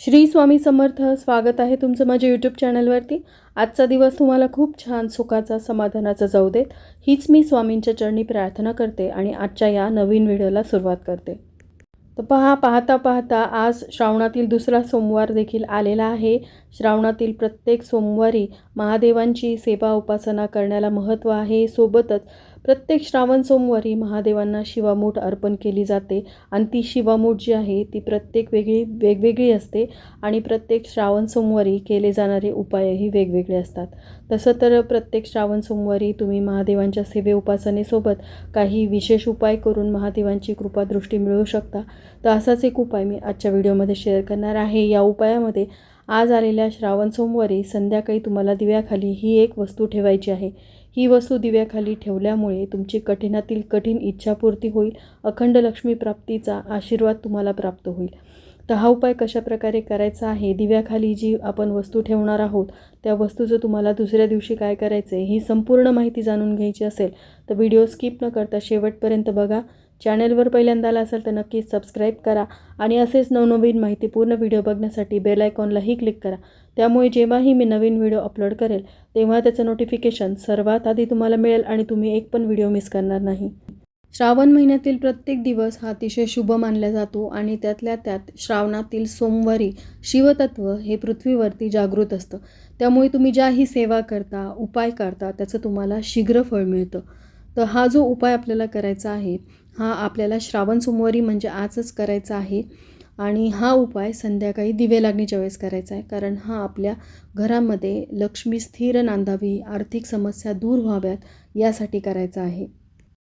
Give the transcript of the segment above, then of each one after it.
श्री स्वामी समर्थ स्वागत आहे तुमचं माझ्या यूट्यूब चॅनलवरती आजचा दिवस तुम्हाला खूप छान सुखाचा समाधानाचा जाऊ देत. हीच मी स्वामींच्या चरणी प्रार्थना करते आणि आजच्या या नवीन व्हिडिओला सुरुवात करते. तर पहा पाहता पाहता आज श्रावणातील दुसरा सोमवार देखील आलेला आहे. श्रावणातील प्रत्येक सोमवारी महादेवांची सेवा उपासना करण्याला महत्त्व आहे. सोबतच प्रत्येक श्रावण सोमवारी महादेवांना शिवामूठ अर्पण केली जाते आणि ती शिवामूठ जी आहे ती प्रत्येक वेगळी वेगवेगळी असते आणि प्रत्येक श्रावण सोमवारी केले जाणारे उपायही वेगवेगळे असतात. तसं तर प्रत्येक श्रावण सोमवारी तुम्ही महादेवांच्या सेवे उपासनेसोबत काही विशेष उपाय करून महादेवांची कृपादृष्टी मिळवू शकता. तर असाच एक उपाय मी आजच्या व्हिडिओमध्ये शेअर करणार आहे. या उपायामध्ये आज आलेल्या श्रावण सोमवारी संध्याकाळी तुम्हाला दिव्याखाली ही एक वस्तू ठेवायची आहे. ही वस्तू दिव्याखाली ठेवल्यामुळे तुमची कठीणातील कठीण इच्छापूर्ती होईल अखंड लक्ष्मी प्राप्तीचा आशीर्वाद तुम्हाला प्राप्त होईल. तर हा उपाय कशाप्रकारे करायचा आहे? दिव्याखाली जी आपण वस्तू ठेवणार आहोत त्या वस्तूचं तुम्हाला दुसऱ्या दिवशी काय करायचं आहे ही संपूर्ण माहिती जाणून घ्यायची असेल तर व्हिडिओ स्किप न करता शेवटपर्यंत बघा. चॅनलवर पहिल्यांदा आला असेल तर नक्कीच सबस्क्राईब करा आणि असेच नवनवीन माहितीपूर्ण व्हिडिओ बघण्यासाठी बेल आयकॉनलाही क्लिक करा. त्यामुळे जेव्हाही मी नवीन व्हिडिओ अपलोड करेल तेव्हा त्याचं नोटिफिकेशन सर्वात आधी तुम्हाला मिळेल आणि तुम्ही एक पण व्हिडिओ मिस करणार नाही. श्रावण महिन्यातील प्रत्येक दिवस हा अतिशय शुभ मानला जातो आणि त्यातल्या त्यात श्रावणातील सोमवारी शिवतत्व हे पृथ्वीवरती जागृत असतं. त्यामुळे तुम्ही ज्याही सेवा करता उपाय करता त्याचं तुम्हाला शीघ्र फळ मिळतं. तर हा जो उपाय आपल्याला करायचा आहे हा आपल्याला श्रावण सोमवारी म्हणजे आजच करायचा आहे आणि हा उपाय संध्याकाळी दिवे लागण्याच्या वेळेस करायचा आहे. कारण हा आपल्या घरामध्ये लक्ष्मी स्थिर नांदावी आर्थिक समस्या दूर व्हाव्यात यासाठी करायचा आहे.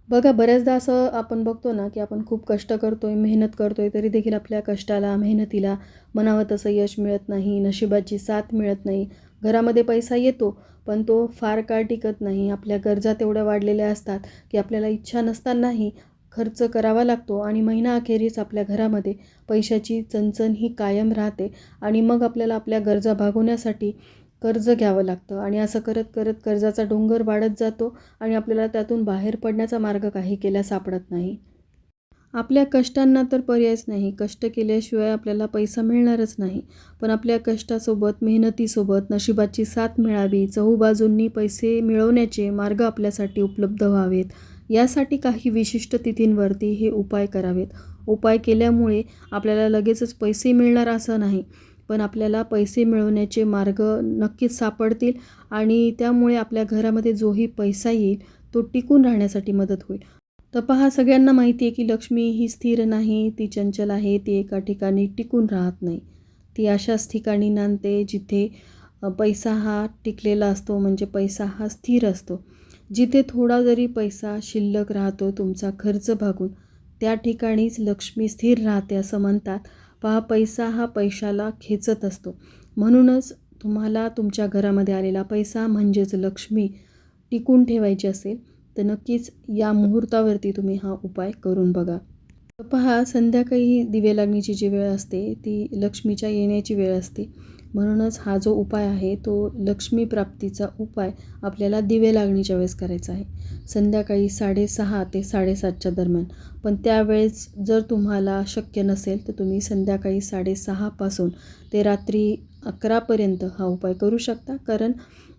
बघा बऱ्याचदा असं आपण बघतो ना की आपण खूप कष्ट करतो आहे मेहनत करतो आहे तरी देखील आपल्या कष्टाला मेहनतीला मनावं तसं यश मिळत नाही नशिबाची साथ मिळत नाही. घरामध्ये पैसा येतो पण तो फार काळ टिकत नाही. आपल्या गरजा तेवढ्या वाढलेल्या असतात की आपल्याला इच्छा नसतानाही खर्च करावा लागतो आणि महिना अखेरीस आपल्या घरामध्ये पैशाची चणचण ही कायम राहते आणि मग आपल्याला आपल्या गरजा भागवण्यासाठी कर्ज घ्यावं लागतं. आणि असं करत करत कर्जाचा डोंगर वाढत जातो आणि आपल्याला त्यातून बाहेर पडण्याचा मार्ग काही केला सापडत नाही. आपल्या कष्टांना तर पर्यायच नाही. कष्ट केल्याशिवाय आपल्याला पैसा मिळणारच नाही. पण आपल्या कष्टासोबत मेहनतीसोबत नशिबाची साथ मिळावी चहूबाजूंनी पैसे मिळवण्याचे मार्ग आपल्यासाठी उपलब्ध व्हावेत. यासाठी काही विशिष्ट तिथींवरती हे उपाय करावेत. उपाय केल्यामुळे आपल्याला लगेचच पैसे मिळणार असं नाही पण आपल्याला पैसे मिळवण्याचे मार्ग नक्कीच सापडतील आणि त्यामुळे आपल्या घरामध्ये जोही पैसा येईल तो टिकून राहण्यासाठी मदत होईल. तर पहा सगळ्यांना माहिती आहे की लक्ष्मी ही स्थिर नाही ती चंचल आहे ती एका ठिकाणी टिकून राहत नाही. ती अशाच ठिकाणी नांदते जिथे पैसा हा टिकलेला असतो म्हणजे पैसा हा स्थिर असतो. जिथे थोडा जरी पैसा शिल्लक राहतो तुमचा खर्च भागून त्या ठिकाणीच लक्ष्मी स्थिर राहते असं म्हणतात. पहा पैसा हा पैशाला खेचत असतो. म्हणूनच तुम्हाला तुमच्या घरामध्ये आलेला पैसा म्हणजेच लक्ष्मी टिकून ठेवायची असेल. तर नक्कीच या मुहूर्तावरती तुम्ही हा उपाय करून बघा. पहा संध्याकाळी दिवे लागण्याची जी वेळ असते ती लक्ष्मीच्या येण्याची वेळ असते. म्हणूनच हा जो उपाय आहे तो लक्ष्मी प्राप्तीचा उपाय आपल्याला दिवे लागणीच्या वेळेस करायचा आहे. संध्याकाळी साडेसहा ते साडेसातच्या दरम्यान. पण त्यावेळेस जर तुम्हाला शक्य नसेल तर तुम्ही संध्याकाळी साडेसहापासून ते रात्री अकरापर्यंत हा उपाय करू शकता. कारण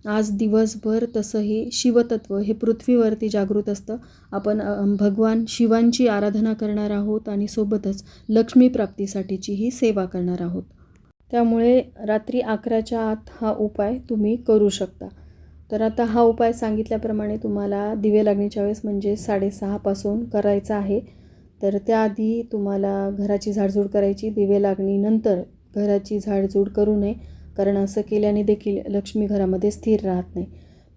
आज दिवसभर तसंही शिवतत्व हे पृथ्वीवरती जागृत असतं. आपण भगवान शिवांची आराधना करणार आहोत आणि सोबतच लक्ष्मी प्राप्तीसाठीची ही सेवा करणार आहोत. त्यामुळे रात्री अकराच्या आत हा उपाय तुम्ही करू शकता. तर आता हा उपाय सांगितल्याप्रमाणे तुम्हाला दिवे लागण्याच्या वेळेस म्हणजे साडेसहापासून करायचा आहे. तर त्याआधी तुम्हाला घराची झाडझूड करायची दिवे लागणीनंतर घराची झाडझूड करू नये कारण असं केल्याने देखील लक्ष्मी घरामध्ये स्थिर राहत नाही.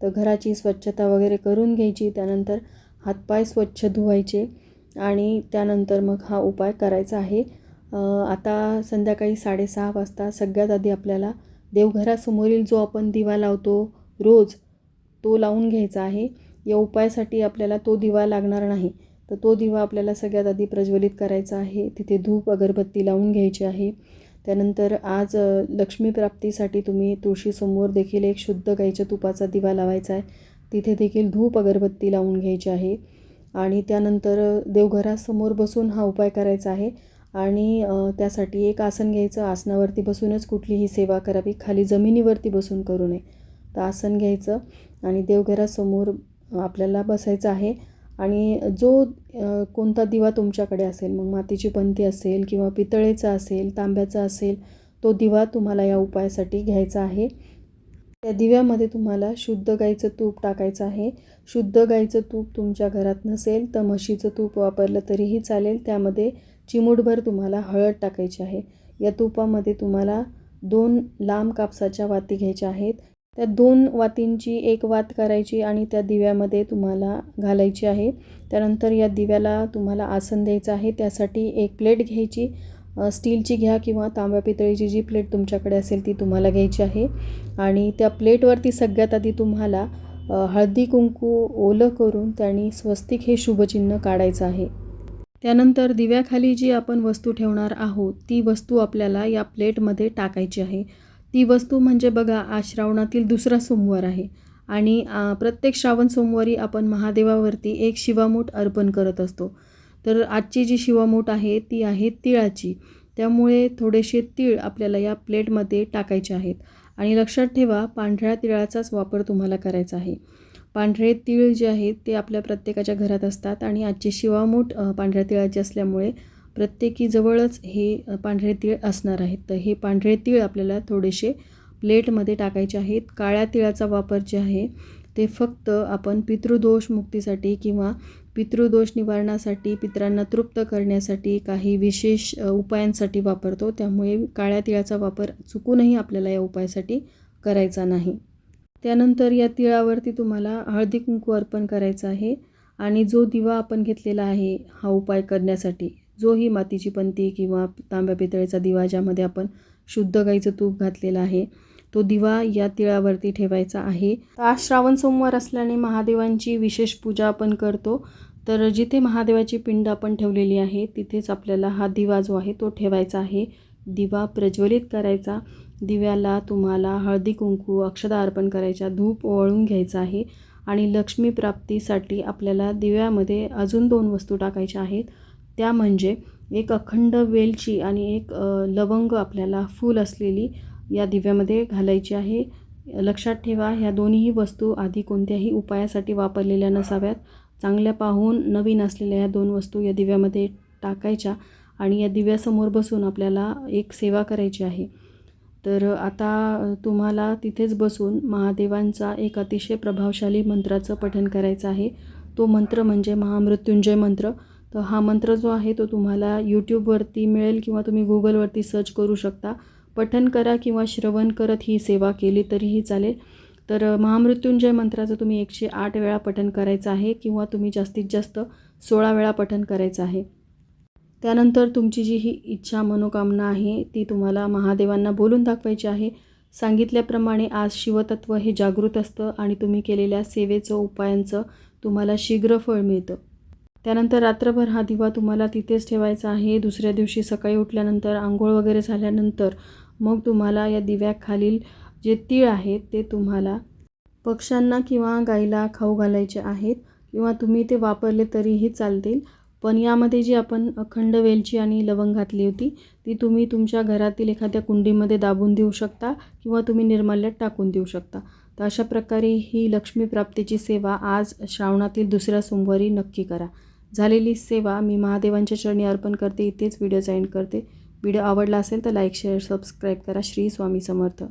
तर घराची स्वच्छता वगैरे करून घ्यायची त्यानंतर हातपाय स्वच्छ धुवायचे आणि त्यानंतर मग हा उपाय करायचा आहे. आता संध्याकाळी साडेसहा वाजता सगळ्यात आधी आपल्याला देवघरासमोरील जो आपण दिवा लावतो रोज तो लावून घ्यायचा आहे. या उपायासाठी आपल्याला तो दिवा लागणार नाही. तर तो दिवा आपल्याला सगळ्यात आधी प्रज्वलित करायचा आहे. तिथे धूप अगरबत्ती लावून घ्यायची आहे. त्यानंतर आज लक्ष्मी प्राप्तीसाठी तुम्ही तुळशीसमोर देखील एक शुद्ध गाईच्या तुपाचा दिवा लावायचा आहे. तिथे देखील धूप अगरबत्ती लावून घ्यायची आहे. आणि त्यानंतर देवघरासमोर बसून हा उपाय करायचा आहे. आणि त्यासाठी एक आसन घ्यायचं. आसनावरती बसूनच कुठलीही सेवा करावी. खाली जमिनीवरती बसून करू नये. तर आसन घ्यायचं. आणि देवघरासमोर आपल्याला बसायचं आहे. आणि जो कोणता दिवा तुमच्याकडे असेल मग मातीची पंथी असेल किंवा पितळेचा असेल तांब्याचा असेल तो दिवा तुम्हाला या उपायासाठी घ्यायचा आहे. त्या दिव्यामध्ये तुम्हाला शुद्ध गाईचं तूप टाकायचं आहे. शुद्ध गाईचं तूप तुमच्या घरात नसेल तर म्हशीचं तूप वापरलं तरीही चालेल. त्यामध्ये चिमूटभर तुम्हाला हळद टाकायची आहे. या तुपामध्ये तुम्हाला दोन लांब कापसाच्या वाती घ्यायच्या आहेत. त्या दोन वातींची एक वात करायची आणि त्या दिव्यामध्ये तुम्हाला घालायची आहे. त्यानंतर या दिव्याला तुम्हाला आसन द्यायचं आहे. त्यासाठी एक प्लेट घ्यायची. स्टीलची घ्या किंवा तांब्या पितळीची जी प्लेट तुमच्याकडे असेल ती तुम्हाला घ्यायची आहे. आणि त्या प्लेटवरती सगळ्यात आधी तुम्हाला हळदी कुंकू ओलं करून त्याने स्वस्तिक हे शुभचिन्ह काढायचं आहे. त्यानंतर दिव्याखाली जी आपण वस्तू ठेवणार आहोत ती वस्तू आपल्याला या प्लेटमध्ये टाकायची आहे. ती वस्तू म्हणजे बघा आज श्रावणातील दुसरा सोमवार आहे आणि प्रत्येक श्रावण सोमवारी आपण महादेवावरती एक शिवामूठ अर्पण करत असतो. तर आजची जी शिवामूठ आहे ती आहे तिळाची. त्यामुळे थोडेसे तीळ आपल्याला या प्लेटमध्ये टाकायचे आहेत. आणि लक्षात ठेवा पांढऱ्या तिळाचाच वापर तुम्हाला करायचा आहे. पांढरे तीळ जे आहेत ते आपल्या प्रत्येकाच्या घरात असतात आणि आजची शिवामूठ पांढऱ्या तिळाची असल्यामुळे प्रत्येकी जवळच हे पांढरे तीळ असणार आहेत. तर हे पांढरे तीळ आपल्याला थोडेसे प्लेटमध्ये टाकायचे आहेत. काळ्या तिळाचा वापर जे आहे ते फक्त आपण पितृदोष मुक्तीसाठी किंवा पितृदोष निवारणासाठी पितरांना तृप्त करण्यासाठी काही विशेष उपायांसाठी वापरतो. त्यामुळे काळ्या तिळाचा वापर चुकूनही आपल्याला या उपायासाठी करायचा नाही. त्यानंतर या तिळावरती तुम्हाला हळदी कुंकू अर्पण करायचं आहे आणि जो दिवा आपण घेतलेला आहे हा उपाय करण्यासाठी. जोही मातीची पंती किंवा तांब्या पितळेचा दिवा ज्यामध्ये आपण शुद्ध गाईचं तूप घातलेलं आहे तो दिवा या तिळावरती ठेवायचा आहे. आज श्रावण सोमवार असल्याने महादेवांची विशेष पूजा आपण करतो. तर जिथे महादेवाची पिंड आपण ठेवलेली आहे तिथेच आपल्याला हा दिवा जो आहे तो ठेवायचा आहे. दिवा प्रज्वलित करायचा. दिव्याला तुम्हाला हळदी कुंकू अक्षदा अर्पण करायच्या धूप ओवाळून घ्यायचा आहे. आणि लक्ष्मी प्राप्तीसाठी आपल्याला दिव्यामध्ये अजून दोन वस्तू टाकायच्या आहेत. त्या म्हणजे एक अखंड वेलची आणि एक लवंग आपल्याला फूल असलेली या दिव्यामध्ये घालायची आहे. लक्षात ठेवा ह्या दोन्हीही वस्तू आधी कोणत्याही उपायासाठी वापरलेल्या नसाव्यात. चांगल्या पाहून नवीन असलेल्या ह्या दोन वस्तू या दिव्यामध्ये टाकायच्या आणि या दिव्यासमोर बसून आपल्याला एक सेवा करायची आहे. तर आता तुम्हाला तिथेच बसून महादेवांचा एक अतिशय प्रभावशाली मंत्राचं पठण करायचं आहे. तो मंत्र म्हणजे महामृत्युंजय मंत्र. तर हा मंत्र जो आहे तो तुम्हाला यूट्यूबवरती मिळेल किंवा तुम्ही गुगलवरती सर्च करू शकता. पठन करा किंवा श्रवण करत ही सेवा केली तरीही चालेल. तर महामृत्युंजय मंत्राचं तुम्ही एकशे आठ वेळा पठन करायचं आहे किंवा तुम्ही जास्तीत जास्त सोळा वेळा पठन करायचं आहे. त्यानंतर तुमची जी ही इच्छा मनोकामना आहे ती तुम्हाला महादेवांना बोलून दाखवायची आहे. सांगितल्याप्रमाणे आज शिवतत्व हे जागृत असतं आणि तुम्ही केलेल्या सेवेचं उपायांचं तुम्हाला शीघ्र फळ मिळतं. त्यानंतर रात्रभर हा दिवा तुम्हाला तिथेच ठेवायचा आहे. दुसऱ्या दिवशी सकाळी उठल्यानंतर आंघोळ वगैरे झाल्यानंतर मग तुम्हाला या दिव्याखालील जे तीळ आहेत ते तुम्हाला पक्ष्यांना किंवा गाईला खाऊ घालायचे आहेत किंवा तुम्ही ते वापरले तरीही चालतील. पण यामध्ये जी आपण अखंड वेलची आणि लवंग घातली होती ती तुम्ही तुमच्या घरातील एखाद्या कुंडीमध्ये दाबून देऊ शकता किंवा तुम्ही निर्माल्यात टाकून देऊ शकता. तर अशा प्रकारे ही लक्ष्मी प्राप्तीची सेवा आज श्रावणातील दुसऱ्या सोमवारी नक्की करा. झालेली सेवा मी महादेवांच्या चरणी अर्पण करते इथेच व्हिडिओ एंड करते. व्हिडिओ आवडला असेल तर लाईक शेअर सबस्क्राईब करा. श्री स्वामी समर्थ.